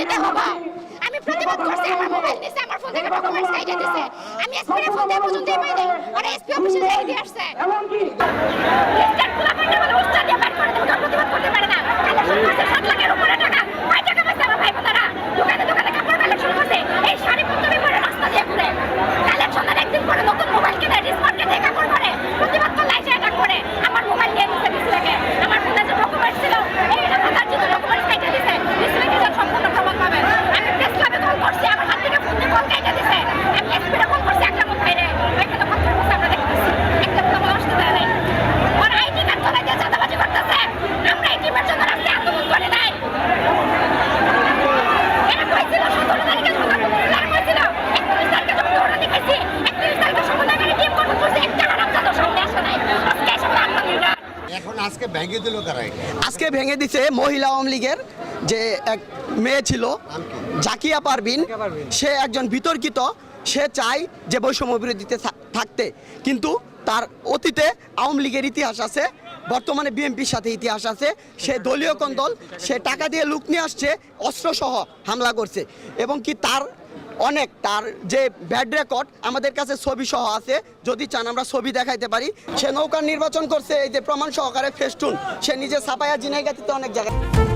দিতে হবে। আমি প্রতিবাদ করছি, আমার মোবাইল দিছে, আমার ফোন থেকে ডকুমেন্ট সাইডে দিছে। আমি এসপি ফোন দিয়ে পর্যন্তই পাই নাই। এসপি অফিসে দিয়ে আসছে। ভেঙে দিল কারা আজকে ভেঙে দিছে মহিলা আওয়ামী লীগের যে এক মেয়ে ছিল জাকিয়া পারবিন সে একজন বিতর্কিত সে চায় যে বৈষম্য বিরোধীতে থাকতে। কিন্তু তার অতীতে আওয়ামী লীগের ইতিহাস আছে বর্তমানে বিএনপির সাথে ইতিহাস আছে। সে দলীয় কন্দল সে টাকা দিয়ে লুক নিয়ে আসছে অস্ত্রসহ হামলা করছে। এবং কি তার অনেক, তার যে ব্যাড রেকর্ড আমাদের কাছে ছবি সহ আছে, যদি চান আমরা ছবি দেখাইতে পারি। সে নৌকার নির্বাচন করছে, এই যে প্রমাণ সহকারে ফেস্টুন, সে নিজে ছাপায়া জিনাইগাতিতে অনেক জায়গায়